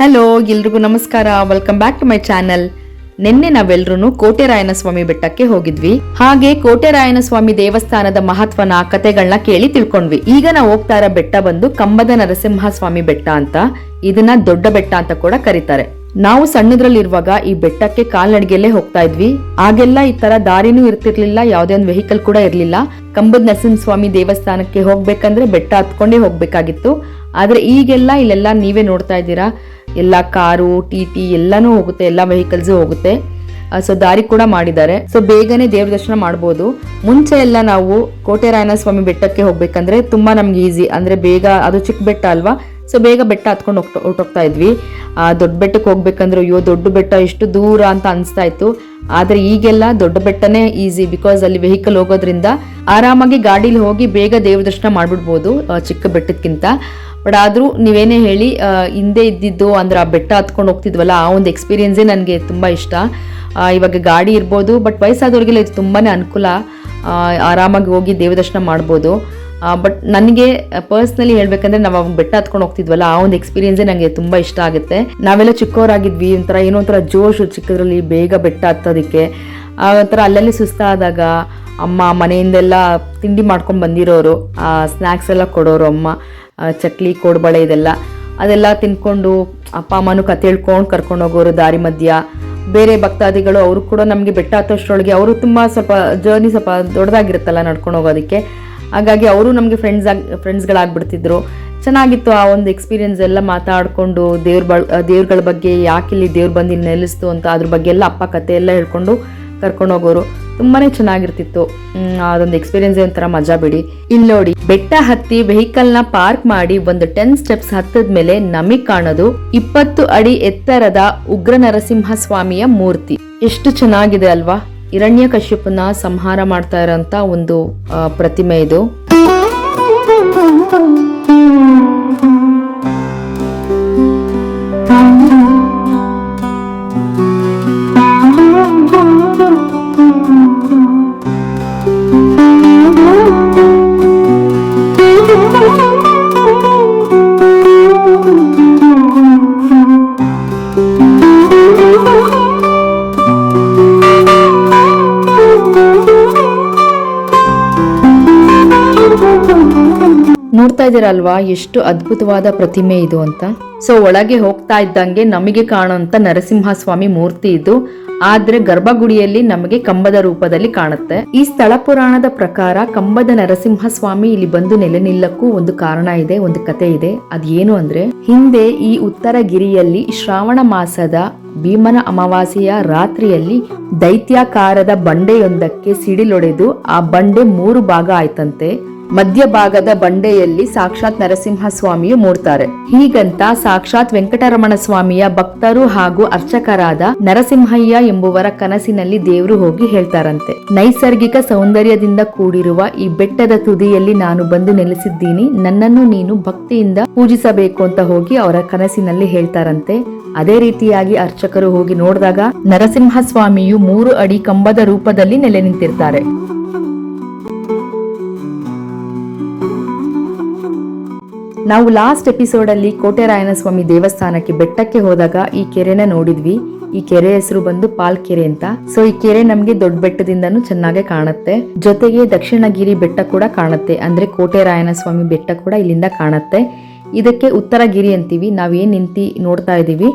Hello ಎಲ್ರಿಗೂ ನಮಸ್ಕಾರ. Welcome back to my channel ನಿನ್ನೆ ನಾವೆಲ್ಲರೂ ಕೋಟೆರಾಯನ ಸ್ವಾಮಿ ಬೆಟ್ಟಕ್ಕೆ ಹೋಗಿದ್ವಿ. ಹಾಗೆ ಕೋಟೆರಾಯನ ಸ್ವಾಮಿ ದೇವಸ್ಥಾನದ ಮಹತ್ವನ ಕಥೆಗಳನ್ನ ಕೇಳಿ ತಿಳ್ಕೊಂಡ್ವಿ. ಈಗ ನಾವು ಹೋಗ್ತಾ ಇರೋ ಬೆಟ್ಟ ಬಂದು ಕಂಬದ ನರಸಿಂಹ ಸ್ವಾಮಿ ಬೆಟ್ಟ ಅಂತ. ಇದನ್ನ ದೊಡ್ಡ ಬೆಟ್ಟ ಅಂತ ಕೂಡ ಕರೀತಾರೆ. ನಾವು ಸಣ್ಣದ್ರಲ್ಲಿರುವಾಗ ಈ ಬೆಟ್ಟಕ್ಕೆ ಕಾಲ್ನಡಿಗೆಯಲ್ಲೇ ಹೋಗ್ತಾ ಇದ್ವಿ. ಆಗೆಲ್ಲ ಈ ತರ ದಾರಿನೂ ಇರ್ತಿರ್ಲಿಲ್ಲ, ಯಾವುದೇ ಒಂದು ವೆಹಿಕಲ್ ಕೂಡ ಇರ್ಲಿಲ್ಲ. ಕಂಬದ ನರಸಿಂಹ ಸ್ವಾಮಿ ದೇವಸ್ಥಾನಕ್ಕೆ ಹೋಗ್ಬೇಕಂದ್ರೆ ಬೆಟ್ಟ ಹತ್ಕೊಂಡೇ ಹೋಗ್ಬೇಕಾಗಿತ್ತು. ಆದ್ರೆ ಈಗೆಲ್ಲ ಇಲ್ಲೆಲ್ಲ ನೀವೇ ನೋಡ್ತಾ ಇದ್ದೀರಾ? ಎಲ್ಲ ಕಾರು ಟಿ ಟಿ ಎಲ್ಲಾನು ಹೋಗುತ್ತೆ ಎಲ್ಲ ವೆಹಿಕಲ್ಸ್ ಹೋಗುತ್ತೆ. ಸೊ ದಾರಿ ಕೂಡ ಮಾಡಿದ್ದಾರೆ. ಸೊ ಬೇಗನೆ ದೇವ್ರ ದರ್ಶನ ಮಾಡ್ಬೋದು. ಮುಂಚೆ ಎಲ್ಲ ನಾವು ಕೋಟೆರಾಯನ ಸ್ವಾಮಿ ಬೆಟ್ಟಕ್ಕೆ ಹೋಗ್ಬೇಕಂದ್ರೆ ತುಂಬಾ ನಮ್ಗೆ ಈಸಿ ಅಂದ್ರೆ ಬೇಗ ಅದು ಚಿಕ್ಕ ಬೆಟ್ಟ ಅಲ್ವಾ? ಸೊ ಬೇಗ ಬೆಟ್ಟ ಹತ್ಕೊಂಡು ಹೋಗ್ತಾ ಹೊರಟೋಗ್ತಾ ಇದ್ವಿ. ಆ, ದೊಡ್ಡ ಬೆಟ್ಟಕ್ಕೆ ಹೋಗ್ಬೇಕಂದ್ರೆ ಅಯ್ಯೋ ದೊಡ್ಡ ಬೆಟ್ಟ ಎಷ್ಟು ದೂರ ಅಂತ ಅನಿಸ್ತಾ ಇತ್ತು ಆದ್ರೆ ಈಗೆಲ್ಲ ದೊಡ್ಡ ಬೆಟ್ಟನೇ ಈಸಿ ಬಿಕಾಸ್ ಅಲ್ಲಿ ವೆಹಿಕಲ್ ಹೋಗೋದ್ರಿಂದ ಆರಾಮಾಗಿ ಗಾಡೀಲಿ ಹೋಗಿ ಬೇಗ ದೇವ್ರ ದರ್ಶನ ಮಾಡ್ಬಿಡ್ಬೋದು ಚಿಕ್ಕ ಬೆಟ್ಟಕ್ಕಿಂತ. ಬಟ್ ಆದರೂ ನೀವೇನೇ ಹೇಳಿ ಹಿಂದೆ ಇದ್ದಿದ್ದು ಅಂದ್ರೆ ಆ ಬೆಟ್ಟ ಹತ್ಕೊಂಡು ಹೋಗ್ತಿದ್ವಲ್ಲ, ಆ ಒಂದು ಎಕ್ಸ್ಪೀರಿಯನ್ಸೇ ನನಗೆ ತುಂಬ ಇಷ್ಟ. ಇವಾಗ ಗಾಡಿ ಇರ್ಬೋದು ಬಟ್ ವಯಸ್ಸಾದವ್ರಿಗೆಲ್ಲ ಇದು ತುಂಬಾ ಅನುಕೂಲ. ಆರಾಮಾಗಿ ಹೋಗಿ ದೇವ ದರ್ಶನ ಮಾಡ್ಬೋದು. ಬಟ್ ನನಗೆ ಪರ್ಸ್ನಲಿ ಹೇಳ್ಬೇಕಂದ್ರೆ ನಾವು ಅವಾಗ ಬೆಟ್ಟ ಹತ್ಕೊಂಡು ಹೋಗ್ತಿದ್ವಲ್ಲ, ಆ ಒಂದು ಎಕ್ಸ್ಪೀರಿಯನ್ಸೇ ನನಗೆ ತುಂಬ ಇಷ್ಟ ಆಗುತ್ತೆ. ನಾವೆಲ್ಲ ಚಿಕ್ಕವರಾಗಿದ್ವಿ, ಒಂಥರ ಏನೋ ಒಂಥರ ಜೋಶು ಚಿಕ್ಕದ್ರಲ್ಲಿ ಬೇಗ ಬೆಟ್ಟ ಹತ್ತೋದಕ್ಕೆ. ಆ, ಒಂಥರ ಅಲ್ಲಲ್ಲಿ ಸುಸ್ತಾದಾಗ ಅಮ್ಮ ಮನೆಯಿಂದೆಲ್ಲ ತಿಂಡಿ ಮಾಡ್ಕೊಂಡು ಬಂದಿರೋರು ಸ್ನ್ಯಾಕ್ಸ್ ಎಲ್ಲ ಕೊಡೋರು ಅಮ್ಮ. ಚಕ್ಲಿ, ಕೋಡ್ಬಳೆ ಇದೆಲ್ಲ, ಅದೆಲ್ಲ ತಿನ್ಕೊಂಡು ಅಪ್ಪ ಅಮ್ಮನೂ ಕತೆ ಹೇಳ್ಕೊಂಡು ಕರ್ಕೊಂಡು ಹೋಗೋರು ದಾರಿ ಮಧ್ಯ. ಬೇರೆ ಭಕ್ತಾದಿಗಳು ಅವರು ಕೂಡ ನಮಗೆ ಬೆಟ್ಟ ಹತ್ತೋಷ್ಟ್ರೊಳಗೆ ಅವರು ತುಂಬ ಸ್ವಲ್ಪ ಜರ್ನಿ ಸ್ವಲ್ಪ ದೊಡ್ಡದಾಗಿರುತ್ತಲ್ಲ ನಡ್ಕೊಂಡು ಹೋಗೋದಕ್ಕೆ. ಹಾಗಾಗಿ ಅವರು ನಮಗೆ ಫ್ರೆಂಡ್ಸ್ ಆಗಿ ಫ್ರೆಂಡ್ಸ್ಗಳಾಗ್ಬಿಡ್ತಿದ್ರು ಚೆನ್ನಾಗಿತ್ತು ಆ ಒಂದು ಎಕ್ಸ್ಪೀರಿಯೆನ್ಸ್ ಎಲ್ಲ ಮಾತಾಡಿಕೊಂಡು ದೇವ್ರ ಬ ದೇವ್ರಗಳ ಬಗ್ಗೆ ಯಾಕೆ ಇಲ್ಲಿ ದೇವ್ರು ಬಂದು ನೆಲೆಸ್ತು ಅಂತ ಅದ್ರ ಬಗ್ಗೆ ಎಲ್ಲ ಅಪ್ಪ ಕತೆ ಎಲ್ಲ ಹೇಳ್ಕೊಂಡು ಕರ್ಕೊಂಡು ಹೋಗೋರು. ತುಂಬಾನೇ ಚೆನ್ನಾಗಿರ್ತಿತ್ತು. ಅದೊಂದು ಎಕ್ಸ್ಪೀರಿಯನ್ಸ್ ಒಂಥರ ಮಜಾ ಬಿಡಿ. ಇಲ್ಲಿ ನೋಡಿ, ಬೆಟ್ಟ ಹತ್ತಿ ವೆಹಿಕಲ್ನ ಪಾರ್ಕ್ ಮಾಡಿ ಒಂದು ಟೆನ್ ಸ್ಟೆಪ್ಸ್ ಹತ್ತದ ಮೇಲೆ ನಮಗೆ ಕಾಣೋದು ಇಪ್ಪತ್ತು ಅಡಿ ಎತ್ತರದ ಉಗ್ರ ನರಸಿಂಹ ಸ್ವಾಮಿಯ ಮೂರ್ತಿ. ಎಷ್ಟು ಚೆನ್ನಾಗಿದೆ ಅಲ್ವಾ? ಹಿರಣ್ಯ ಕಶ್ಯಪನ ಸಂಹಾರ ಮಾಡ್ತಾ ಇರೋಂತ ಒಂದು ಪ್ರತಿಮೆ ಇದು. ನೋಡ್ತಾ ಇದ್ದೀರಲ್ವಾ? ಎಷ್ಟು ಅದ್ಭುತವಾದ ಪ್ರತಿಮೆ ಇದು ಅಂತ. ಸೊ ಒಳಗೆ ಹೋಗ್ತಾ ಇದ್ದಂಗೆ ನಮಗೆ ಕಾಣುವಂತ ನರಸಿಂಹಸ್ವಾಮಿ ಮೂರ್ತಿ ಇದು. ಆದ್ರೆ ಗರ್ಭಗುಡಿಯಲ್ಲಿ ನಮಗೆ ಕಂಬದ ರೂಪದಲ್ಲಿ ಕಾಣುತ್ತೆ. ಈ ಸ್ಥಳ ಪುರಾಣದ ಪ್ರಕಾರ ಕಂಬದ ನರಸಿಂಹಸ್ವಾಮಿ ಇಲ್ಲಿ ಬಂದು ನೆಲೆ ನಿಲ್ಲಕ್ಕೂ ಒಂದು ಕಾರಣ ಇದೆ, ಒಂದು ಕತೆ ಇದೆ. ಅದೇನು ಅಂದ್ರೆ, ಹಿಂದೆ ಈ ಉತ್ತರ ಗಿರಿಯಲ್ಲಿ ಶ್ರಾವಣ ಮಾಸದ ಭೀಮನ ಅಮಾವಾಸ್ಯೆಯ ರಾತ್ರಿಯಲ್ಲಿ ದೈತ್ಯಾಕಾರದ ಬಂಡೆಯೊಂದಕ್ಕೆ ಸಿಡಿಲೊಡೆದು ಆ ಬಂಡೆ ಮೂರು ಭಾಗ ಆಯ್ತಂತೆ. ಮಧ್ಯಭಾಗದ ಬಂಡೆಯಲ್ಲಿ ಸಾಕ್ಷಾತ್ ನರಸಿಂಹ ಸ್ವಾಮಿಯು ಮೂಡ್ತಾರೆ. ಹೀಗಂತ ಸಾಕ್ಷಾತ್ ವೆಂಕಟರಮಣ ಸ್ವಾಮಿಯ ಭಕ್ತರು ಹಾಗೂ ಅರ್ಚಕರಾದ ನರಸಿಂಹಯ್ಯ ಎಂಬುವರ ಕನಸಿನಲ್ಲಿ ದೇವರು ಹೋಗಿ ಹೇಳ್ತಾರಂತೆ. ನೈಸರ್ಗಿಕ ಸೌಂದರ್ಯದಿಂದ ಕೂಡಿರುವ ಈ ಬೆಟ್ಟದ ತುದಿಯಲ್ಲಿ ನಾನು ಬಂದು ನೆಲೆಸಿದ್ದೀನಿ. ನನ್ನನ್ನು ನೀನು ಭಕ್ತಿಯಿಂದ ಪೂಜಿಸಬೇಕು ಅಂತ ಹೋಗಿ ಅವರ ಕನಸಿನಲ್ಲಿ ಹೇಳ್ತಾರಂತೆ. ಅದೇ ರೀತಿಯಾಗಿ ಅರ್ಚಕರು ಹೋಗಿ ನೋಡಿದಾಗ ನರಸಿಂಹ ಸ್ವಾಮಿಯು ಮೂರು ಅಡಿ ಕಂಬದ ರೂಪದಲ್ಲಿ ನೆಲೆ ನಿಂತಿರ್ತಾರೆ. ನಾವು ಲಾಸ್ಟ್ ಎಪಿಸೋಡ್ ಅಲ್ಲಿ ಕೋಟೆರಾಯನ ಸ್ವಾಮಿ ದೇವಸ್ಥಾನಕ್ಕೆ ಬೆಟ್ಟಕ್ಕೆ ಹೋದಾಗ ಈ ಕೆರೆನ ನೋಡಿದ್ವಿ. ಈ ಕೆರೆ ಹೆಸರು ಬಂದು ಪಾಲ್ ಕೆರೆ ಅಂತ. ಸೊ ಈ ಕೆರೆ ನಮ್ಗೆ ದೊಡ್ಡ ಬೆಟ್ಟದಿಂದನೂ ಚೆನ್ನಾಗೆ ಕಾಣುತ್ತೆ. ಜೊತೆಗೆ ದಕ್ಷಿಣಗಿರಿ ಬೆಟ್ಟ ಕೂಡ ಕಾಣುತ್ತೆ. ಅಂದ್ರೆ ಕೋಟೆರಾಯನ ಸ್ವಾಮಿ ಬೆಟ್ಟ ಕೂಡ ಇಲ್ಲಿಂದ ಕಾಣುತ್ತೆ. ಇದಕ್ಕೆ ಉತ್ತರಗಿರಿ ಅಂತೀವಿ. ನಾವೇನು ನಿಂತಿ ನೋಡ್ತಾ ಇದೀವಿ.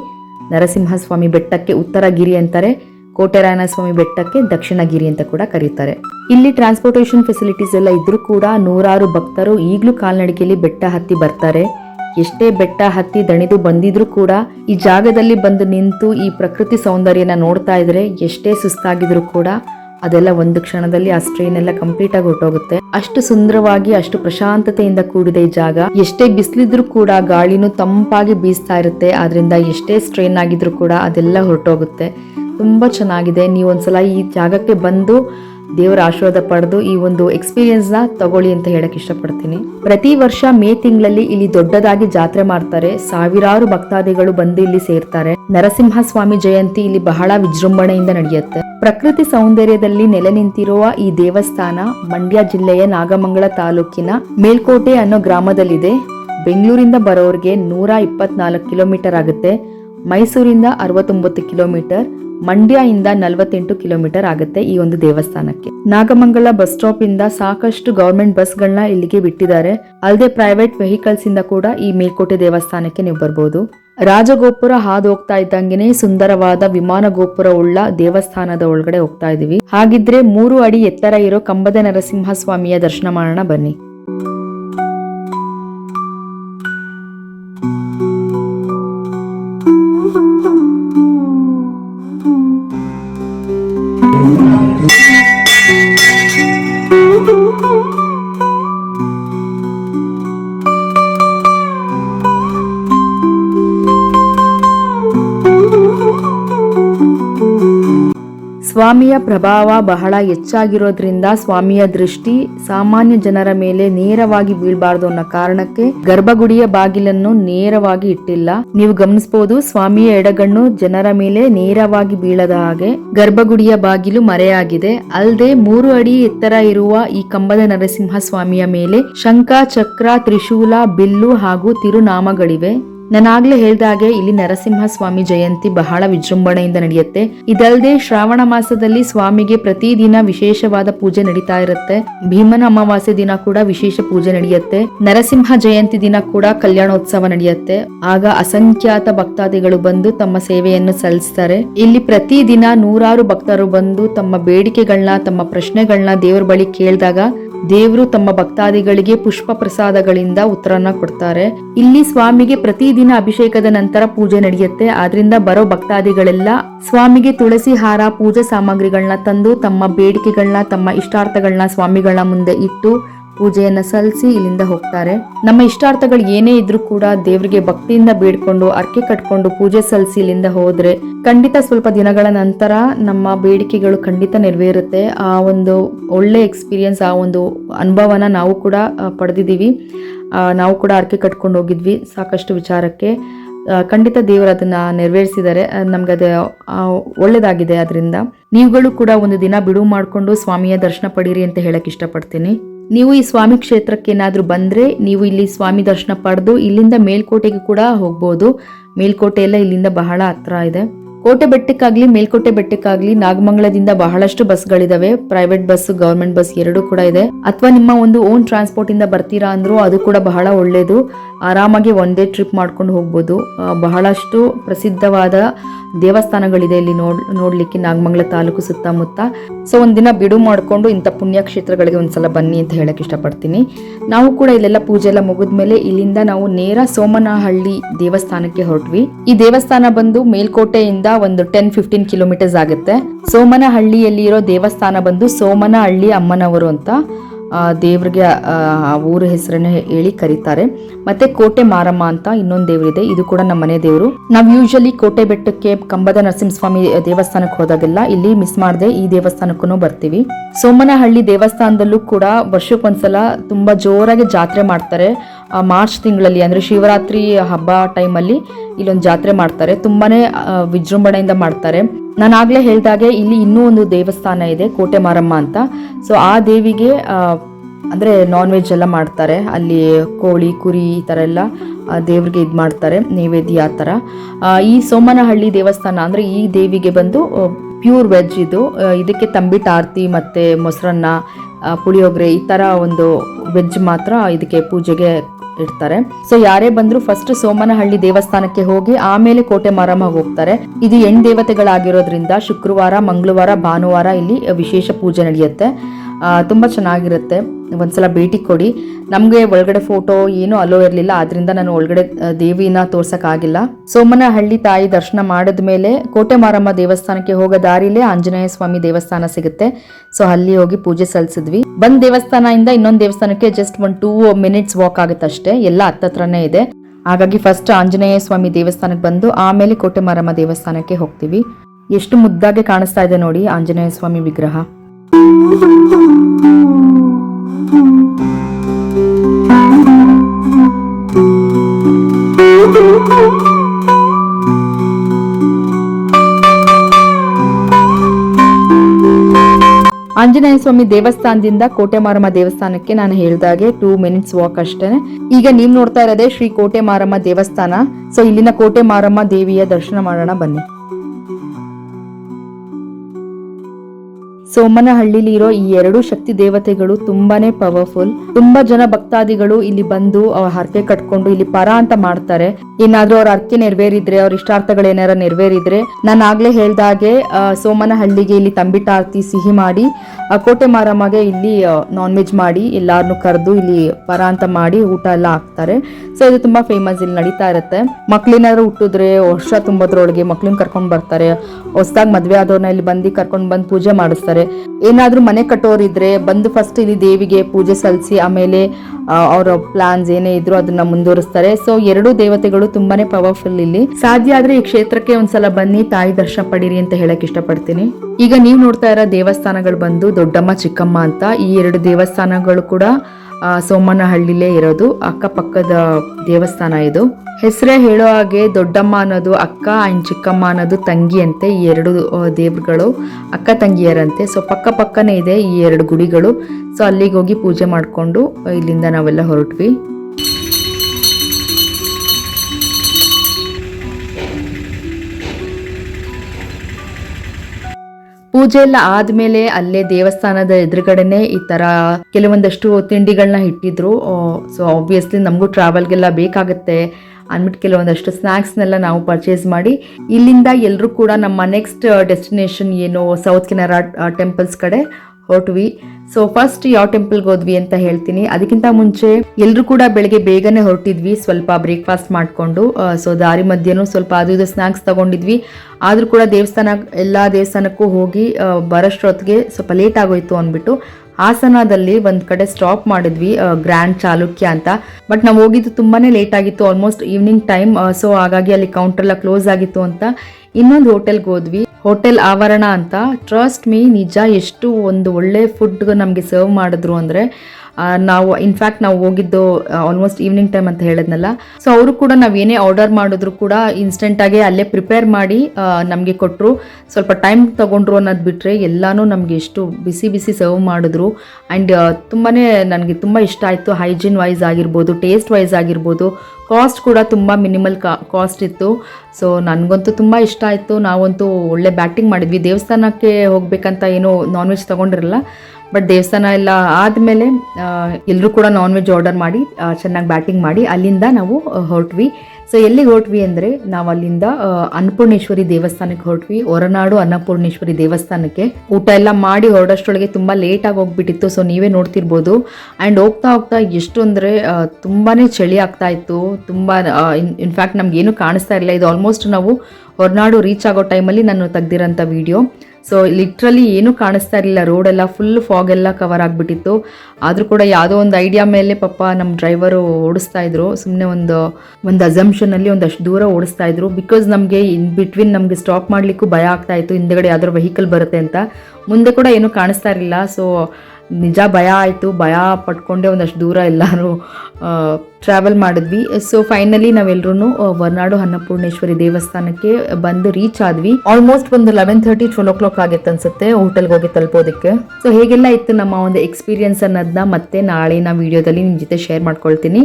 ನರಸಿಂಹಸ್ವಾಮಿ ಬೆಟ್ಟಕ್ಕೆ ಉತ್ತರಗಿರಿ ಅಂತಾರೆ. ಕೋಟೆರಾಯನ ಸ್ವಾಮಿ ಬೆಟ್ಟಕ್ಕೆ ದಕ್ಷಿಣಗಿರಿ ಅಂತ ಕೂಡ ಕರೀತಾರೆ. ಇಲ್ಲಿ ಟ್ರಾನ್ಸ್ಪೋರ್ಟೇಷನ್ ಫೆಸಿಲಿಟೀಸ್ ಎಲ್ಲ ಇದ್ರೂ ಕೂಡ ನೂರಾರು ಭಕ್ತರು ಈಗಲೂ ಕಾಲ್ನಡಿಗೆಯಲ್ಲಿ ಬೆಟ್ಟ ಹತ್ತಿ ಬರ್ತಾರೆ. ಎಷ್ಟೇ ಬೆಟ್ಟ ಹತ್ತಿ ದಣಿದು ಬಂದಿದ್ರು ಕೂಡ ಈ ಜಾಗದಲ್ಲಿ ಬಂದು ನಿಂತು ಈ ಪ್ರಕೃತಿ ಸೌಂದರ್ಯನ ನೋಡ್ತಾ ಇದ್ರೆ ಎಷ್ಟೇ ಸುಸ್ತಾಗಿದ್ರು ಕೂಡ ಅದೆಲ್ಲ ಒಂದು ಕ್ಷಣದಲ್ಲಿ ಆ ಸ್ಟ್ರೈನ್ ಎಲ್ಲ ಕಂಪ್ಲೀಟ್ ಆಗಿ ಹೊರಟೋಗುತ್ತೆ. ಅಷ್ಟು ಸುಂದರವಾಗಿ, ಅಷ್ಟು ಪ್ರಶಾಂತತೆಯಿಂದ ಕೂಡಿದೆ ಈ ಜಾಗ. ಎಷ್ಟೇ ಬಿಸಿಲಿದ್ರು ಕೂಡ ಗಾಳಿನೂ ತಂಪಾಗಿ ಬೀಸ್ತಾ ಇರುತ್ತೆ. ಆದ್ರಿಂದ ಎಷ್ಟೇ ಸ್ಟ್ರೈನ್ ಆಗಿದ್ರು ಕೂಡ ಅದೆಲ್ಲ ಹೊರಟೋಗುತ್ತೆ. ತುಂಬಾ ಚೆನ್ನಾಗಿದೆ. ನೀವು ಒಂದ್ಸಲ ಈ ಜಾಗಕ್ಕೆ ಬಂದು, ದೇವರ ಆಶೀರ್ವಾದ ಪಡೆದು ಈ ಒಂದು ಎಕ್ಸ್ಪೀರಿಯನ್ಸ್ನ ತಗೊಳ್ಳಿ ಅಂತ ಹೇಳಕ್ ಇಷ್ಟಪಡ್ತೀನಿ. ಪ್ರತಿ ವರ್ಷ ಮೇ ತಿಂಗಳಲ್ಲಿ ಇಲ್ಲಿ ದೊಡ್ಡದಾಗಿ ಜಾತ್ರೆ ಮಾಡ್ತಾರೆ. ಸಾವಿರಾರು ಭಕ್ತಾದಿಗಳು ಬಂದು ಇಲ್ಲಿ ಸೇರ್ತಾರೆ. ನರಸಿಂಹ ಸ್ವಾಮಿ ಜಯಂತಿ ಇಲ್ಲಿ ಬಹಳ ವಿಜೃಂಭಣೆಯಿಂದ ನಡೆಯುತ್ತೆ. ಪ್ರಕೃತಿ ಸೌಂದರ್ಯದಲ್ಲಿ ನೆಲೆ ನಿಂತಿರುವ ಈ ದೇವಸ್ಥಾನ ಮಂಡ್ಯ ಜಿಲ್ಲೆಯ ನಾಗಮಂಗಲ ತಾಲೂಕಿನ ಮೇಲ್ಕೋಟೆ ಅನ್ನೋ ಗ್ರಾಮದಲ್ಲಿದೆ. ಬೆಂಗಳೂರಿಂದ ಬರೋರಿಗೆ ನೂರ ಇಪ್ಪತ್ನಾಲ್ಕು ಕಿಲೋಮೀಟರ್ ಆಗುತ್ತೆ. ಮೈಸೂರಿಂದ ಅರವತ್ತೊಂಬತ್ತು ಕಿಲೋಮೀಟರ್. ಮಂಡ್ಯ ಇಂದ ನಲವತ್ತೆಂಟು ಕಿಲೋಮೀಟರ್ ಆಗುತ್ತೆ ಈ ಒಂದು ದೇವಸ್ಥಾನಕ್ಕೆ. ನಾಗಮಂಗಲ ಬಸ್ ಸ್ಟಾಪ್ ಇಂದ ಸಾಕಷ್ಟು ಗವರ್ಮೆಂಟ್ ಬಸ್ಗಳನ್ನ ಇಲ್ಲಿಗೆ ಬಿಟ್ಟಿದ್ದಾರೆ. ಅಲ್ಲದೆ ಪ್ರೈವೇಟ್ ವೆಹಿಕಲ್ಸ್ ಇಂದ ಕೂಡ ಈ ಮೇಲ್ಕೋಟೆ ದೇವಸ್ಥಾನಕ್ಕೆ ನೀವು ಬರ್ಬೋದು. ರಾಜಗೋಪುರ ಹಾದು ಹೋಗ್ತಾ ಇದ್ದಂಗೆನೆ ಸುಂದರವಾದ ವಿಮಾನ ಗೋಪುರ ಉಳ್ಳ ದೇವಸ್ಥಾನದ ಒಳಗಡೆ ಹೋಗ್ತಾ ಇದೀವಿ. ಹಾಗಿದ್ರೆ ಮೂರು ಅಡಿ ಎತ್ತರ ಇರೋ ಕಂಬದ ನರಸಿಂಹ ಸ್ವಾಮಿಯ ದರ್ಶನ ಮಾಡೋಣ ಬನ್ನಿ. ಸ್ವಾಮಿಯ ಪ್ರಭಾವ ಬಹಳ ಹೆಚ್ಚಾಗಿರೋದ್ರಿಂದ ಸ್ವಾಮಿಯ ದೃಷ್ಟಿ ಸಾಮಾನ್ಯ ಜನರ ಮೇಲೆ ನೇರವಾಗಿ ಬೀಳ್ಬಾರ್ದು ಅನ್ನೋ ಕಾರಣಕ್ಕೆ ಗರ್ಭಗುಡಿಯ ಬಾಗಿಲನ್ನು ನೇರವಾಗಿ ಇಟ್ಟಿಲ್ಲ. ನೀವು ಗಮನಿಸಬಹುದು ಸ್ವಾಮಿಯ ಎಡಗಣ್ಣು ಜನರ ಮೇಲೆ ನೇರವಾಗಿ ಬೀಳದ ಹಾಗೆ ಗರ್ಭಗುಡಿಯ ಬಾಗಿಲು ಮರೆಯಾಗಿದೆ. ಅಲ್ಲದೆ ಮೂರು ಅಡಿ ಎತ್ತರ ಇರುವ ಈ ಕಂಬದ ನರಸಿಂಹ ಸ್ವಾಮಿಯ ಮೇಲೆ ಶಂಖ, ಚಕ್ರ, ತ್ರಿಶೂಲ, ಬಿಲ್ಲು ಹಾಗೂ ತಿರುನಾಮಗಳಿವೆ. ನಾನಾಗ್ಲೇ ಹೇಳ್ದಾಗೆ ಇಲ್ಲಿ ನರಸಿಂಹ ಸ್ವಾಮಿ ಜಯಂತಿ ಬಹಳ ವಿಜೃಂಭಣೆಯಿಂದ ನಡೆಯುತ್ತೆ. ಇದಲ್ಲದೆ ಶ್ರಾವಣ ಮಾಸದಲ್ಲಿ ಸ್ವಾಮಿಗೆ ಪ್ರತಿದಿನ ವಿಶೇಷವಾದ ಪೂಜೆ ನಡೀತಾ ಇರುತ್ತೆ. ಭೀಮನ ಅಮಾವಾಸ್ಯೆ ದಿನ ಕೂಡ ವಿಶೇಷ ಪೂಜೆ ನಡೆಯುತ್ತೆ. ನರಸಿಂಹ ಜಯಂತಿ ದಿನ ಕೂಡ ಕಲ್ಯಾಣೋತ್ಸವ ನಡೆಯುತ್ತೆ. ಆಗ ಅಸಂಖ್ಯಾತ ಭಕ್ತಾದಿಗಳು ಬಂದು ತಮ್ಮ ಸೇವೆಯನ್ನು ಸಲ್ಲಿಸ್ತಾರೆ. ಇಲ್ಲಿ ಪ್ರತಿದಿನ ನೂರಾರು ಭಕ್ತರು ಬಂದು ತಮ್ಮ ಬೇಡಿಕೆಗಳನ್ನ ತಮ್ಮ ಪ್ರಶ್ನೆಗಳನ್ನ ದೇವರ ಬಳಿ ಕೇಳಿದಾಗ ದೇವರು ತಮ್ಮ ಭಕ್ತಾದಿಗಳಿಗೆ ಪುಷ್ಪ ಪ್ರಸಾದಗಳಿಂದ ಉತ್ತರನ ಕೊಡ್ತಾರೆ. ಇಲ್ಲಿ ಸ್ವಾಮಿಗೆ ಪ್ರತಿದಿನ ಅಭಿಷೇಕದ ನಂತರ ಪೂಜೆ ನಡೆಯುತ್ತೆ. ಆದ್ರಿಂದ ಬರೋ ಭಕ್ತಾದಿಗಳೆಲ್ಲ ಸ್ವಾಮಿಗೆ ತುಳಸಿ ಹಾರ, ಪೂಜಾ ಸಾಮಗ್ರಿಗಳನ್ನ ತಂದು ತಮ್ಮ ಬೇಡಿಕೆಗಳನ್ನ, ತಮ್ಮ ಇಷ್ಟಾರ್ಥಗಳನ್ನ ಸ್ವಾಮಿಗಳ ಮುಂದೆ ಇಟ್ಟು ಪೂಜೆಯನ್ನ ಸಲ್ಲಿಸಿ ಇಲ್ಲಿಂದ ಹೋಗ್ತಾರೆ. ನಮ್ಮ ಇಷ್ಟಾರ್ಥಗಳು ಏನೇ ಇದ್ರೂ ಕೂಡ ದೇವರಿಗೆ ಭಕ್ತಿಯಿಂದ ಬೇಡ್ಕೊಂಡು, ಅರ್ಕೆ ಕಟ್ಕೊಂಡು ಪೂಜೆ ಸಲ್ಲಿಸಿ ಇಲ್ಲಿಂದ ಹೋದ್ರೆ ಖಂಡಿತ ಸ್ವಲ್ಪ ದಿನಗಳ ನಂತರ ನಮ್ಮ ಬೇಡಿಕೆಗಳು ಖಂಡಿತ ನೆರವೇರುತ್ತೆ. ಆ ಒಂದು ಒಳ್ಳೆ ಎಕ್ಸ್ಪೀರಿಯನ್ಸ್ ಆ ಒಂದು ಅನುಭವನ ನಾವು ಕೂಡ ಪಡೆದಿದ್ದೀವಿ. ನಾವು ಕೂಡ ಅರ್ಕೆ ಕಟ್ಕೊಂಡು ಹೋಗಿದ್ವಿ ಸಾಕಷ್ಟು ವಿಚಾರಕ್ಕೆ. ಖಂಡಿತ ದೇವರು ಅದನ್ನ ನೆರವೇರಿಸಿದ್ದಾರೆ. ನಮ್ಗೆ ಅದು ಒಳ್ಳೆದಾಗಿದೆ ಅದರಿಂದ ನೀವುಗಳು ಕೂಡ ಒಂದು ದಿನ ಬಿಡುವು ಮಾಡಿಕೊಂಡು ಸ್ವಾಮಿಯ ದರ್ಶನ ಪಡೀರಿ ಅಂತ ಹೇಳಕ್ ಇಷ್ಟಪಡ್ತೀನಿ. ನೀವು ಈ ಸ್ವಾಮಿ ಕ್ಷೇತ್ರಕ್ಕೆ ಏನಾದರೂ ಬಂದ್ರೆ ನೀವು ಇಲ್ಲಿ ಸ್ವಾಮಿ ದರ್ಶನ ಪಡೆದು ಇಲ್ಲಿಂದ ಮೇಲ್ಕೋಟೆಗೆ ಕೂಡ ಹೋಗ್ಬೋದು. ಮೇಲ್ಕೋಟೆ ಎಲ್ಲ ಇಲ್ಲಿಂದ ಬಹಳ ಹತ್ರ ಇದೆ. ಕೋಟೆ ಬೆಟ್ಟಕ್ಕಾಗಲಿ, ಮೇಲ್ಕೋಟೆ ಬೆಟ್ಟಕ್ಕಾಗಲಿ ನಾಗಮಂಗಲದಿಂದ ಬಹಳಷ್ಟು ಬಸ್ಗಳಿದಾವೆ. ಪ್ರೈವೇಟ್ ಬಸ್ ಗವರ್ಮೆಂಟ್ ಬಸ್ ಎರಡೂ ಕೂಡ ಇದೆ. ಅಥವಾ ನಿಮ್ಮ ಒಂದು ಓನ್ ಟ್ರಾನ್ಸ್ಪೋರ್ಟ್ ಇಂದ ಬರ್ತೀರಾ ಅಂದ್ರೂ ಅದು ಕೂಡ ಬಹಳ ಒಳ್ಳೇದು. ಆರಾಮಾಗಿ ಒಂದೇ ಟ್ರಿಪ್ ಮಾಡ್ಕೊಂಡು ಹೋಗ್ಬೋದು. ಬಹಳಷ್ಟು ಪ್ರಸಿದ್ಧವಾದ ದೇವಸ್ಥಾನಗಳಿದೆ ಇಲ್ಲಿ ನೋಡ್, ನೋಡ್ಲಿಕ್ಕೆ ನಾಗಮಂಗಲ ತಾಲೂಕು ಸುತ್ತಮುತ್ತ. ಸೊ ಒಂದಿನ ಬಿಡು ಮಾಡಿಕೊಂಡು ಇಂಥ ಪುಣ್ಯಕ್ಷೇತ್ರಗಳಿಗೆ ಒಂದ್ಸಲ ಬನ್ನಿ ಅಂತ ಹೇಳಕ್ ಇಷ್ಟಪಡ್ತೀನಿ. ನಾವು ಕೂಡ ಇಲ್ಲೆಲ್ಲ ಪೂಜೆ ಎಲ್ಲ ಮುಗಿದ್ಮೇಲೆ ಇಲ್ಲಿಂದ ನಾವು ನೇರ ಸೋಮನಹಳ್ಳಿ ದೇವಸ್ಥಾನಕ್ಕೆ ಹೊರಟ್ವಿ. ಈ ದೇವಸ್ಥಾನ ಬಂದು ಮೇಲ್ಕೋಟೆಯಿಂದ ಒಂದು ಟೆನ್ ಫಿಫ್ಟೀನ್ ಕಿಲೋಮೀಟರ್ಸ್ ಆಗುತ್ತೆ. ಸೋಮನಹಳ್ಳಿಯಲ್ಲಿ ಇರೋ ದೇವಸ್ಥಾನ ಬಂದು ಸೋಮನಹಳ್ಳಿ ಅಮ್ಮನವರು ಅಂತ. ದೇವ್ರಿಗೆ ಆ, ಊರ ಹೆಸರನ್ನ ಹೇಳಿ ಕರೀತಾರೆ. ಮತ್ತೆ ಕೋಟೆ ಮಾರಮ್ಮ ಅಂತ ಇನ್ನೊಂದು ದೇವರಿದೆ. ಇದು ಕೂಡ ನಮ್ಮ ಮನೆ ದೇವರು. ನಾವು ಯೂಶಲಿ ಕೋಟೆ ಬೆಟ್ಟಕ್ಕೆ ಕಂಬದ ನರಸಿಂಹಸ್ವಾಮಿ ದೇವಸ್ಥಾನಕ್ಕೆ ಹೋದಾಗೆಲ್ಲ ಇಲ್ಲಿ ಮಿಸ್ ಮಾಡದೆ ಈ ದೇವಸ್ಥಾನಕ್ಕೂ ಬರ್ತೀವಿ. ಸೋಮನಹಳ್ಳಿ ದೇವಸ್ಥಾನದಲ್ಲೂ ಕೂಡ ವರ್ಷಕ್ಕೊಂದ್ಸಲ ತುಂಬಾ ಜೋರಾಗಿ ಜಾತ್ರೆ ಮಾಡ್ತಾರೆ. ಮಾರ್ಚ್ ತಿಂಗಳಲ್ಲಿ, ಅಂದರೆ ಶಿವರಾತ್ರಿ ಹಬ್ಬ ಟೈಮಲ್ಲಿ ಇಲ್ಲೊಂದು ಜಾತ್ರೆ ಮಾಡ್ತಾರೆ. ತುಂಬಾ ವಿಜೃಂಭಣೆಯಿಂದ ಮಾಡ್ತಾರೆ. ನಾನು ಆಗಲೇ ಹೇಳಿದಾಗೆ ಇಲ್ಲಿ ಇನ್ನೂ ಒಂದು ದೇವಸ್ಥಾನ ಇದೆ, ಕೋಟೆ ಮಾರಮ್ಮ ಅಂತ. ಸೊ ಆ ದೇವಿಗೆ ಅಂದ್ರೆ ನಾನ್ ವೆಜ್ ಎಲ್ಲ ಮಾಡ್ತಾರೆ. ಅಲ್ಲಿ ಕೋಳಿ, ಕುರಿ ಈ ಥರ ಎಲ್ಲ ದೇವ್ರಿಗೆ ಇದು ಮಾಡ್ತಾರೆ, ನೈವೇದ್ಯ ಆ ಥರ ಈ ಸೋಮನಹಳ್ಳಿ ದೇವಸ್ಥಾನ, ಅಂದರೆ ಈ ದೇವಿಗೆ ಬಂದು ಪ್ಯೂರ್ ವೆಜ್ ಇದು. ಇದಕ್ಕೆ ತಂಬಿಟ್ಟು ಆರತಿ ಮತ್ತೆ ಮೊಸರನ್ನ ಪುಳಿಯೋಗರೆ ಈ ಥರ ಒಂದು ವೆಜ್ ಮಾತ್ರ ಇದಕ್ಕೆ ಪೂಜೆಗೆ ಇಡ್ತಾರೆ. ಸೊ ಯಾರೇ ಬಂದ್ರು ಫಸ್ಟ್ ಸೋಮನಹಳ್ಳಿ ದೇವಸ್ಥಾನಕ್ಕೆ ಹೋಗಿ ಆಮೇಲೆ ಕೋಟೆ ಮಾರಮ್ಮ ಹೋಗ್ತಾರೆ. ಇದು ಹೆಣ್ ದೇವತೆಗಳಾಗಿರೋದ್ರಿಂದ ಶುಕ್ರವಾರ, ಮಂಗಳವಾರ, ಭಾನುವಾರ ಇಲ್ಲಿ ವಿಶೇಷ ಪೂಜೆ ನಡೆಯುತ್ತೆ. ತುಂಬಾ ಚೆನ್ನಾಗಿರುತ್ತೆ. ಒಂದ್ಸಲ ಭೇಟಿ ಕೊಡಿ. ನಮಗೆ ಒಳಗಡೆ ಫೋಟೋ ಏನೂ ಅಲೋ ಇರಲಿಲ್ಲ. ಆದ್ರಿಂದ ನಾನು ಒಳಗಡೆ ದೇವಿನ ತೋರ್ಸಕ್ಕಾಗಿಲ್ಲ. ಸೋಮನಹಳ್ಳಿ ತಾಯಿ ದರ್ಶನ ಮಾಡಿದ್ಮೇಲೆ ಕೋಟೆ ಮಾರಮ್ಮ ದೇವಸ್ಥಾನಕ್ಕೆ ಹೋಗೋ ದಾರಿಲೇ ಆಂಜನೇಯ ಸ್ವಾಮಿ ದೇವಸ್ಥಾನ ಸಿಗುತ್ತೆ. ಸೊ, ಅಲ್ಲಿ ಹೋಗಿ ಪೂಜೆ ಸಲ್ಲಿಸಿದ್ವಿ. ಬಂದ್ ದೇವಸ್ಥಾನದಿಂದ ಇನ್ನೊಂದು ದೇವಸ್ಥಾನಕ್ಕೆ ಜಸ್ಟ್ ಒಂದು ಟೂ ಮಿನಿಟ್ಸ್ ವಾಕ್ ಆಗುತ್ತೆ ಅಷ್ಟೇ. ಎಲ್ಲ ಹತ್ತತ್ರನೇ ಇದೆ. ಹಾಗಾಗಿ ಫಸ್ಟ್ ಆಂಜನೇಯ ಸ್ವಾಮಿ ದೇವಸ್ಥಾನಕ್ಕೆ ಬಂದು ಆಮೇಲೆ ಕೋಟೆ ಮಾರಮ್ಮ ದೇವಸ್ಥಾನಕ್ಕೆ ಹೋಗ್ತೀವಿ. ಎಷ್ಟು ಮುದ್ದಾಗೆ ಕಾಣಿಸ್ತಾ ಇದೆ ನೋಡಿ ಆಂಜನೇಯ ಸ್ವಾಮಿ ವಿಗ್ರಹ. ಆಂಜನೇಯ ಸ್ವಾಮಿ ದೇವಸ್ಥಾನದಿಂದ ಕೋಟೆ ಮಾರಮ್ಮ ದೇವಸ್ಥಾನಕ್ಕೆ ನಾನು ಹೇಳ್ದಾಗೆ ಟೂ ಮಿನಿಟ್ಸ್ ವಾಕ್ ಅಷ್ಟೇ. ಈಗ ನೀವ್ ನೋಡ್ತಾ ಇರೋದೇ ಶ್ರೀ ಕೋಟೆ ಮಾರಮ್ಮ ದೇವಸ್ಥಾನ. ಸೊ ಇಲ್ಲಿನ ಕೋಟೆ ಮಾರಮ್ಮ ದೇವಿಯ ದರ್ಶನ ಮಾಡೋಣ ಬನ್ನಿ. ಸೋಮನಹಳ್ಳಿಲಿ ಇರೋ ಈ ಎರಡು ಶಕ್ತಿ ದೇವತೆಗಳು ತುಂಬಾನೇ ಪವರ್ಫುಲ್ ತುಂಬಾ ಜನ ಭಕ್ತಾದಿಗಳು ಇಲ್ಲಿ ಬಂದು ಅವ್ರ ಹರಕೆ ಕಟ್ಕೊಂಡು ಇಲ್ಲಿ ಪರ ಅಂತ ಮಾಡ್ತಾರೆ. ಏನಾದ್ರೂ ಅವ್ರ ಹರಕೆ ನೆರವೇರಿದ್ರೆ, ಅವ್ರ ಇಷ್ಟಾರ್ಥಗಳು ಏನಾರ ನೆರವೇರಿದ್ರೆ, ನಾನು ಆಗ್ಲೇ ಹೇಳ್ದಾಗೆ ಸೋಮನಹಳ್ಳಿಗೆ ಇಲ್ಲಿ ತಂಬಿಟ ಆರತಿ ಸಿಹಿ ಮಾಡಿ ಕೋಟೆ ಮಾರಮ್ಮಗೆ ಇಲ್ಲಿ ನಾನ್ ವೆಜ್ ಮಾಡಿ ಎಲ್ಲಾರನ್ನು ಕರೆದು ಇಲ್ಲಿ ಪರ ಅಂತ ಮಾಡಿ ಊಟ ಎಲ್ಲ ಹಾಕ್ತಾರೆ. ಸೊ ಇದು ತುಂಬಾ ಫೇಮಸ್ ಇಲ್ಲಿ ನಡೀತಾ ಇರುತ್ತೆ. ಮಕ್ಳೇನಾದ್ರು ಹುಟ್ಟಿದ್ರೆ ವರ್ಷ ತುಂಬೋದ್ರೊಳಗೆ ಮಕ್ಳನ್ನ ಕರ್ಕೊಂಡ್ ಬರ್ತಾರೆ. ಹೊಸದಾಗಿ ಮದ್ವೆ ಆದವ್ರನ್ನ ಇಲ್ಲಿ ಬಂದು ಕರ್ಕೊಂಡ್ ಬಂದು ಪೂಜೆ ಮಾಡಿಸ್ತಾರೆ. ಏನಾದ್ರೂ ಮನೆ ಕಟ್ಟೋರಿದ್ರೆ ಬಂದು ಫಸ್ಟ್ ಇಲ್ಲಿ ದೇವಿಗೆ ಪೂಜೆ ಸಲ್ಲಿಸಿ ಆಮೇಲೆ ಅವರ ಪ್ಲಾನ್ಸ್ ಏನೇ ಇದ್ರು ಅದನ್ನ ಮುಂದುವರಿಸ್ತಾರೆ. ಸೊ ಎರಡು ದೇವತೆಗಳು ತುಂಬಾನೇ ಪವರ್ಫುಲ್ ಇಲ್ಲಿ. ಸಾಧ್ಯ ಆದ್ರೆ ಈ ಕ್ಷೇತ್ರಕ್ಕೆ ಒಂದ್ಸಲ ಬನ್ನಿ, ತಾಯಿ ದರ್ಶನ ಪಡೀರಿ ಅಂತ ಹೇಳಕ್ ಇಷ್ಟಪಡ್ತೀನಿ. ಈಗ ನೀವು ನೋಡ್ತಾ ಇರೋ ದೇವಸ್ಥಾನಗಳು ಬಂದು ದೊಡ್ಡಮ್ಮ, ಚಿಕ್ಕಮ್ಮ ಅಂತ ಈ ಎರಡು ದೇವಸ್ಥಾನಗಳು ಕೂಡ ಸೋಮನಹಳ್ಳಿಲೇ ಇರೋದು, ಅಕ್ಕಪಕ್ಕದ ದೇವಸ್ಥಾನ ಇದು. ಹೆಸರೇ ಹೇಳೋ ಹಾಗೆ ದೊಡ್ಡಮ್ಮ ಅನ್ನೋದು ಅಕ್ಕ ಆ್ಯಂಡ್ ಚಿಕ್ಕಮ್ಮ ಅನ್ನೋದು ತಂಗಿ ಅಂತೆ ಈ ಎರಡು ದೇವ್ರುಗಳು. ಅಕ್ಕ ತಂಗಿಯರಂತೆ. ಸೊ ಪಕ್ಕ ಪಕ್ಕನೇ ಇದೆ ಈ ಎರಡು ಗುಡಿಗಳು. ಸೊ ಅಲ್ಲಿಗೆ ಹೋಗಿ ಪೂಜೆ ಮಾಡಿಕೊಂಡು ಇಲ್ಲಿಂದ ನಾವೆಲ್ಲ ಹೊರಟ್ವಿ. ಪೂಜೆ ಎಲ್ಲ ಆದ್ಮೇಲೆ ಅಲ್ಲೇ ದೇವಸ್ಥಾನದ ಎದುರುಗಡೆನೆ ಈ ತರ ಕೆಲವೊಂದಷ್ಟು ತಿಂಡಿಗಳನ್ನ ಇಟ್ಟಿದ್ರು. ಸೊ ಆಬ್ವಿಯಸ್ಲಿ ನಮಗೂ ಟ್ರಾವೆಲ್ಗೆಲ್ಲ ಬೇಕಾಗುತ್ತೆ ಅಂದ್ಬಿಟ್ಟು ಕೆಲವೊಂದಷ್ಟು ಸ್ನ್ಯಾಕ್ಸ್ನೆಲ್ಲ ನಾವು ಪರ್ಚೇಸ್ ಮಾಡಿ. ಇಲ್ಲಿಂದ ಎಲ್ಲರೂ ಕೂಡ ನಮ್ಮ ನೆಕ್ಸ್ಟ್ ಡೆಸ್ಟಿನೇಷನ್ ಏನು ಸೌತ್ ಕೆನರಾ ಟೆಂಪಲ್ಸ್ ಕಡೆ ಹೊರಟ್ವಿ. ಸೊ ಫಸ್ಟ್ ಯಾವ ಟೆಂಪಲ್ಗೆ ಹೋದ್ವಿ ಅಂತ ಹೇಳ್ತೀನಿ. ಅದಕ್ಕಿಂತ ಮುಂಚೆ ಎಲ್ಲರೂ ಕೂಡ ಬೆಳಗ್ಗೆ ಬೇಗನೆ ಹೊರಟಿದ್ವಿ ಸ್ವಲ್ಪ ಬ್ರೇಕ್ಫಾಸ್ಟ್ ಮಾಡಿಕೊಂಡು. ಸೊ ದಾರಿ ಮಧ್ಯನೂ ಸ್ವಲ್ಪ ಅದು ಇದು ಸ್ನ್ಯಾಕ್ಸ್ ತಗೊಂಡಿದ್ವಿ. ಆದರೂ ಕೂಡ ದೇವಸ್ಥಾನ ಎಲ್ಲ ದೇವಸ್ಥಾನಕ್ಕೂ ಹೋಗಿ ಆ, ಬರೋಷ್ಟೊತ್ತಿಗೆ ಸ್ವಲ್ಪ ಲೇಟ್ ಆಗೋಯ್ತು ಅಂದ್ಬಿಟ್ಟು ಹಾಸನದಲ್ಲಿ ಒಂದು ಕಡೆ ಸ್ಟಾಪ್ ಮಾಡಿದ್ವಿ ಗ್ರ್ಯಾಂಡ್ ಚಾಲುಕ್ಯ ಅಂತ. ಬಟ್ ನಾವು ಹೋಗಿದ್ದು ತುಂಬಾನೇ ಲೇಟ್ ಆಗಿತ್ತು ಆಲ್ಮೋಸ್ಟ್ ಈವ್ನಿಂಗ್ ಟೈಮ್ ಸೊ ಹಾಗಾಗಿ ಅಲ್ಲಿ ಕೌಂಟರ್ ಎಲ್ಲ ಕ್ಲೋಸ್ ಆಗಿತ್ತು ಅಂತ ಇನ್ನೊಂದು ಹೋಟೆಲ್ಗೆ ಹೋದ್ವಿ. ಹೋಟೆಲ್ ಆವರಣ ಅಂತ. ಟ್ರಸ್ಟ್ ಮೀ ನಿಜ ಎಷ್ಟು ಒಂದು ಒಳ್ಳೆ ಫುಡ್ ನಮಗೆ ಸರ್ವ್ ಮಾಡಿದ್ರು ಅಂದರೆ ನಾವು ಇನ್ಫ್ಯಾಕ್ಟ್ ನಾವು ಹೋಗಿದ್ದು ಆಲ್ಮೋಸ್ಟ್ ಈವ್ನಿಂಗ್ ಟೈಮ್ ಅಂತ ಹೇಳಿದ್ನಲ್ಲ. ಸೊ ಅವರು ಕೂಡ ನಾವು ಏನೇ ಆರ್ಡರ್ ಮಾಡಿದ್ರು ಕೂಡ ಇನ್ಸ್ಟೆಂಟಾಗೆ ಅಲ್ಲೇ ಪ್ರಿಪೇರ್ ಮಾಡಿ ನಮಗೆ ಕೊಟ್ಟರು ಸ್ವಲ್ಪ ಟೈಮ್ ತಗೊಂಡ್ರು ಅನ್ನೋದು ಬಿಟ್ಟರೆ ಎಲ್ಲನೂ ನಮಗೆ ಎಷ್ಟು ಬಿಸಿ ಬಿಸಿ ಸರ್ವ್ ಮಾಡಿದ್ರು. ಆ್ಯಂಡ್ ತುಂಬಾ ನನಗೆ ತುಂಬ ಇಷ್ಟ ಆಯಿತು. ಹೈಜೀನ್ ವೈಸ್ ಆಗಿರ್ಬೋದು ಟೇಸ್ಟ್ ವೈಸ್ ಆಗಿರ್ಬೋದು. ಕಾಸ್ಟ್ ಕೂಡ ತುಂಬ ಮಿನಿಮಲ್ ಕಾಸ್ಟ್ ಇತ್ತು. ಸೊ ನನಗಂತೂ ತುಂಬ ಇಷ್ಟ ಆಯಿತು. ನಾವಂತೂ ಒಳ್ಳೆ ಬ್ಯಾಟಿಂಗ್ ಮಾಡಿದ್ವಿ. ದೇವಸ್ಥಾನಕ್ಕೆ ಹೋಗಬೇಕಂತ ಏನೋ ನಾನ್ ವೆಜ್ ತೊಗೊಂಡಿರಲ್ಲ. ಬಟ್ ದೇವಸ್ಥಾನ ಎಲ್ಲ ಆದಮೇಲೆ ಎಲ್ಲರೂ ಕೂಡ ನಾನ್ ವೆಜ್ ಆರ್ಡರ್ ಮಾಡಿ ಚೆನ್ನಾಗಿ ಬ್ಯಾಟಿಂಗ್ ಮಾಡಿ, ಅಲ್ಲಿಂದ ನಾವು ಹೊರಟ್ವಿ. ಸೊ ಎಲ್ಲಿಗೆ ಹೊರಟ್ವಿ ಅಂದರೆ, ನಾವು ಅಲ್ಲಿಂದ ಅನ್ನಪೂರ್ಣೇಶ್ವರಿ ದೇವಸ್ಥಾನಕ್ಕೆ ಹೊರಟ್ವಿ. ಹೊರನಾಡು ಅನ್ನಪೂರ್ಣೇಶ್ವರಿ ದೇವಸ್ಥಾನಕ್ಕೆ. ಊಟ ಎಲ್ಲ ಮಾಡಿ ಹೊರಡೋಷ್ಟರೊಳಗೆ ತುಂಬ ಲೇಟಾಗಿ ಹೋಗ್ಬಿಟ್ಟಿತ್ತು ಸೊ ನೀವೇ ನೋಡ್ತಿರ್ಬೋದು. ಆ್ಯಂಡ್ ಹೋಗ್ತಾ ಹೋಗ್ತಾ ಎಷ್ಟು ಅಂದರೆ ತುಂಬಾ ಚಳಿ ಆಗ್ತಾ ಇತ್ತು. ತುಂಬ ಇನ್ಫ್ಯಾಕ್ಟ್ ನಮ್ಗೆ ಏನು ಕಾಣಿಸ್ತಾ ಇರಲಿಲ್ಲ. ಇದು ಆಲ್ಮೋಸ್ಟ್ ನಾವು ಹೊರನಾಡು ರೀಚ್ ಆಗೋ ಟೈಮಲ್ಲಿ ನಾನು ತೆಗ್ದಿರೋಂಥ ವಿಡಿಯೋ ಸೊ ಲಿಟ್ರಲಿ ಏನೂ ಕಾಣಿಸ್ತಾ ಇರಲಿಲ್ಲ. ರೋಡೆಲ್ಲ ಫುಲ್ ಫಾಗ್ ಎಲ್ಲ ಕವರ್ ಆಗಿಬಿಟ್ಟಿತ್ತು. ಆದರೂ ಕೂಡ ಯಾವುದೋ ಒಂದು ಐಡಿಯಾ ಮೇಲೆ ಪಾಪ ನಮ್ಮ ಡ್ರೈವರು ಓಡಿಸ್ತಾ ಇದ್ರು. ಸುಮ್ಮನೆ ಒಂದು ಒಂದು ಅಸಂಪ್ಷನಲ್ಲಿ ಒಂದಷ್ಟು ದೂರ ಓಡಿಸ್ತಾ ಇದ್ರು. ಬಿಕಾಸ್ ನಮಗೆ ಇನ್ ಬಿಟ್ವೀನ್ ನಮಗೆ ಸ್ಟಾಪ್ ಮಾಡಲಿಕ್ಕೂ ಭಯ ಆಗ್ತಾ ಇತ್ತು. ಹಿಂದೆಗಡೆ ಯಾವ್ದಾದ್ರು ವೆಹಿಕಲ್ ಬರುತ್ತೆ ಅಂತ. ಮುಂದೆ ಕೂಡ ಏನೂ ಕಾಣಿಸ್ತಾ ಇರಲಿಲ್ಲ. ಸೊ ನಿಜ ಭಯ ಆಯಿತು, ಭಯ ಪಟ್ಕೊಂಡೆ ಒಂದಷ್ಟು ದೂರ ಎಲ್ಲರೂ ಟ್ರಾವೆಲ್ ಮಾಡಿದ್ವಿ. ಸೊ ಫೈನಲಿ ನಾವೆಲ್ಲರೂ ಹೊರನಾಡು ಅನ್ನಪೂರ್ಣೇಶ್ವರಿ ದೇವಸ್ಥಾನಕ್ಕೆ ಬಂದು ರೀಚ್ ಆದ್ವಿ. ಆಲ್ಮೋಸ್ಟ್ ಒಂದು eleven thirty twelve o'clock ಆಗಿತ್ತು ಅನ್ಸುತ್ತೆ ಹೋಟೆಲ್ಗೆ ಹೋಗಿ ತಲುಪೋದಕ್ಕೆ. ಸೊ ಹೇಗೆಲ್ಲ ಇತ್ತು ನಮ್ಮ ಒಂದು ಎಕ್ಸ್ಪೀರಿಯನ್ಸ್ ಅನ್ನೋದನ್ನ ಮತ್ತೆ ನಾಳೆ ನಾ ವಿಡಿಯೋದಲ್ಲಿ ನಿಮ್ಮ ಜೊತೆ ಶೇರ್ ಮಾಡ್ಕೊಳ್ತೀನಿ.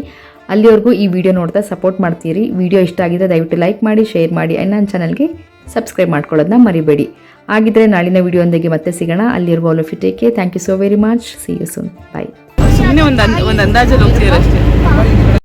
ಅಲ್ಲಿವರೆಗೂ ಈ ವಿಡಿಯೋ ನೋಡ್ತಾ ಸಪೋರ್ಟ್ ಮಾಡ್ತೀರಿ. ವಿಡಿಯೋ ಇಷ್ಟ ಆಗಿದ್ರೆ ದಯವಿಟ್ಟು ಲೈಕ್ ಮಾಡಿ ಶೇರ್ ಮಾಡಿ ಆ್ಯಂಡ್ ನನ್ನ ಚಾನಲ್ಗೆ ಸಬ್ಸ್ಕ್ರೈಬ್ ಮಾಡ್ಕೊಳ್ಳೋದನ್ನ ಮರಿಬೇಡಿ. ಹಾಗಿದ್ರೆ ನಾಳಿನ ವಿಡಿಯೋದೊಂದಿಗೆ ಮತ್ತೆ ಸಿಗೋಣ. ಅಲ್ಲಿರುವ all of you take thank you so very much see you soon bye ಸುಮ್ಮನೆ ಒಂದು ಒಂದು ಅಷ್ಟೇ.